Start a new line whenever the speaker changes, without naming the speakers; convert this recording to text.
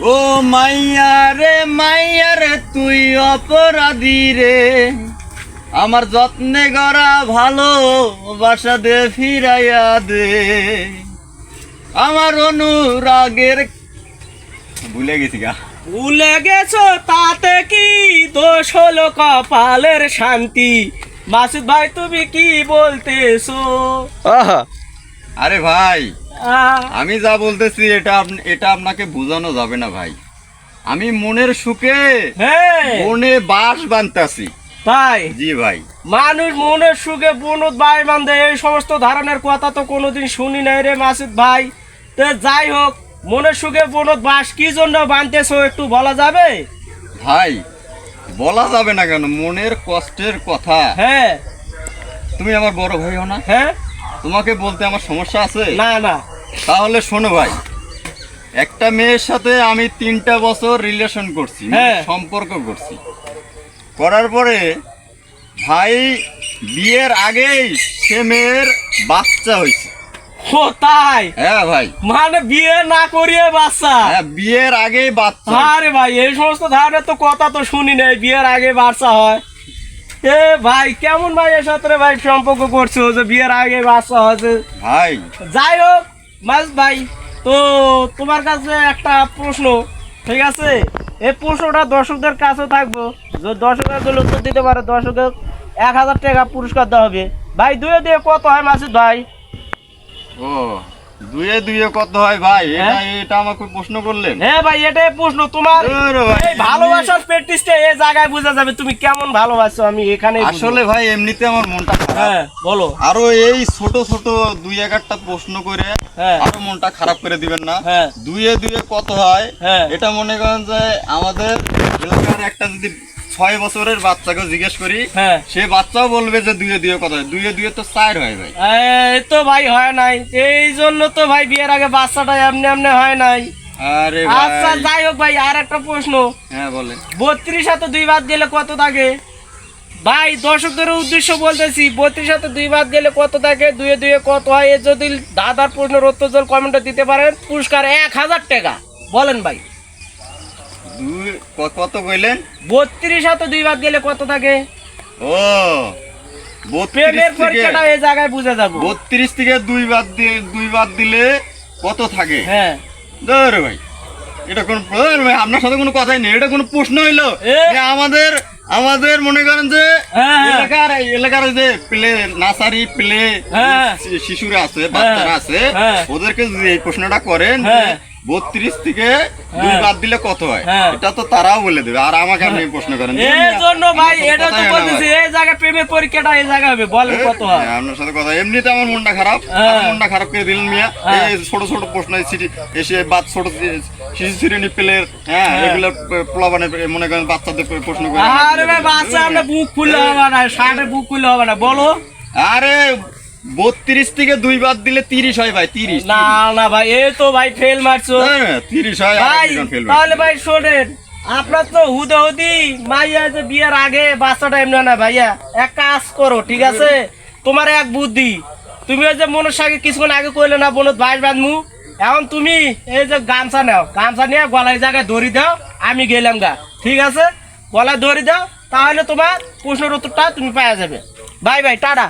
ও মাইয়া রে মাইয়া রে তুই অপরাধী রে। আমার যত্নে গড়া ভালো বাসা দে ফিরাইয়া দে। আমার অনুরাগের ভুলে গেছি গা।
ভুলে গেছো? তাতে কি দোষ হলো কপালের শান্তি? মাসুদ ভাই তুমি কি বলতেছো?
আরে ভাই আমি যা বলতেছি এটা এটা আপনাকে বোঝানো যাবে না ভাই। আমি মনের সুখে
হ্যাঁ।
মনে বাস বানতাছি।
তাই?
জি ভাই।
মানুষ মনের সুখে বনুদ ভাই বান্ধে এই সমস্ত ধরনের কথা তো কোনোদিন শুনি নাই রে মাসুদ ভাই। তো যাই হোক মনের সুখে বনুদ বাস কি জন্য বানতেছো একটু বলা যাবে?
ভাই বলা যাবে না কেন মনের কষ্টের কথা।
হ্যাঁ।
তুমি আমার বড় ভাই হও না?
হ্যাঁ।
তোমাকে বলতে আমার সমস্যা আছে?
না না।
তাহলে শোনো ভাই একটা মেয়ের সাথে আমি তিনটা বছর রিলেশন করছি
হ্যাঁ।
সম্পর্ক করছি। করার পরে ভাই বিয়ের আগেই সে মেয়ের বাচ্চা হয়েছে।
ও তাই?
হ্যাঁ ভাই।
মানে বিয়ে না করিয়ে বাচ্চা?
হ্যাঁ বিয়ের আগেই বাচ্চা।
আরে ভাই এই সমস্ত ধরনের তো কথা তো শুনি নাই বিয়ের আগে বাচ্চা হয়। এ ভাই কেমন ভাই এর সাথে ভাই সম্পর্ক করছ যে বিয়ের আগে বাচ্চা হয়েছে?
ভাই।
যাই হোক মাস ভাই, তো তোমার কাছে একটা প্রশ্ন, ঠিক আছে? এই প্রশ্নটা দর্শকদের কাছে থাকব। যে দর্শকের যদি উত্তর দিতে পারে, দর্শকের এক হাজার টাকা পুরস্কার দেওয়া হবে। ভাই, দুয়ে দিয়ে কত হয় মাসে ভাই?
ও দুয়ে দুয়ে কত হয় ভাই? এটা
হ্যাঁ?
এটা আমাকে প্রশ্ন করলেন।
হ্যাঁ ভাই এটাই প্রশ্ন। তোমার এই ভালোবাসার প্র্যাকটিসটা এই জায়গায় বোঝা যাবে। তুমি কেমন ভালোবাসো? আমি এখানে
আসলে ভাই এমনিতে আমার মনটা
হ্যাঁ বলো।
আরও এই ছোট ছোট দুই একটা প্রশ্ন করে
হ্যাঁ।
আরও মনটা খারাপ করে দিবেন না।
হ্যাঁ।
দুয়ে দুয়ে কত হয়?
হ্যাঁ।
এটা মনে করেন যে আমাদের এলাকার একটা যদি ছয় বছরের বাচ্চাকে জিজ্ঞেস করি
হ্যাঁ।
সে বাচ্চাও বলবে যে দুয়ে দুয়ে হয় দুয়ে দুয়ে তো চার হয় ভাই
এই তো ভাই হয় নাই। এই জন্য তো ভাই বিয়ের আগে বাচ্চাটা এমনি এমনি হয় নাই।
আরে
আচ্ছা যাই হোক ভাই আর একটা প্রশ্ন।
হ্যাঁ বলে
বত্রিশ হাতে দুই বাদ গেলে কত থাকে? ভাই দর্শকদের উদ্দেশ্য বলতেছি বত্রিশ হাতে দুই বাদ গেলে কত থাকে? দুয়ে দুয়ে কত হয়? এ যদি দাদার প্রশ্নের উত্তর কমেন্টে দিতে পারেন পুরস্কার এক হাজার টাকা। বলেন ভাই।
দুই কত কইলেন
বত্রিশ হাতে দুই বাদ গেলে কত থাকে
ও
প্রেমের পরীক্ষাটা এই জায়গায় বুঝে যাব
বত্রিশ থেকে দুই বাদ দিয়ে দুই বাদ দিলে কত থাকে
হ্যাঁ
ধরে ভাই এটা কোন ভাই আপনার সাথে কোনো কথাই নেই এটা কোনো প্রশ্ন হইল আমাদের আমাদের মনে করেন যে
হ্যাঁ, হ্যাঁ।
এলাকার এলাকার যে প্লে নার্সারি প্লে। শিশুরা আছে বাচ্চারা আছে। ওদেরকে যদি এই প্রশ্নটা করেন। বত্রিশ থেকে দুই
হ্যাঁ।
বাদ দিলে কত হয়?
হ্যাঁ।
এটা তো তারাও বলে দেবে। আর আমাকে আপনি প্রশ্ন করেন।
এই জন্য ভাই এটা তো বলতেছি এই জায়গায় প্রেমের পরীক্ষাটা এই জায়গায় হবে বলেন কত হয়।
হ্যাঁ, আপনার সাথে কথা। এমনিতে আমার মনটা খারাপ। মনটা খারাপ করে দিলেন মিয়া। এই ছোট ছোট প্রশ্ন এই সিটি এসে বাদ ছোট শিশু শ্রেণি প্লেয়ার হ্যাঁ
হ্যাঁ।
এগুলো পোলাবানে মনে করেন বাচ্চাদের প্রশ্ন করে
আরে ভাই বাচ্চা আমরা বুক খুললে হবে না শার্টে বুক খুললে হবে না বলো।
আরে বত্রিশ থেকে দুই বাদ দিলে তিরিশ হয় ভাই তিরিশ
না না ভাই এই তো ভাই ফেল মারছো।
তিরিশ হয়
ভাই। তাহলে ভাই শোনেন আপনার তো হুদে হুদি মাইয়া যে বিয়ের আগে বাচ্চাটা এমনি না ভাইয়া। এক কাজ করো ঠিক আছে? তোমার এক বুদ্ধি। তুমি ওই যে মনের সাথে কিছুক্ষণ আগে কইলে না বোনত বাইশ বাঁধমু এখন তুমি এই যে গামছা নাও গামছা নিয়ে গলায় জায়গায় দড়ি দাও আমি গেলাম গা ঠিক আছে? গলায় দড়ি দাও তাহলে তোমার প্রশ্নের উত্তরটা তুমি পাওয়া যাবে। Bye bye tata.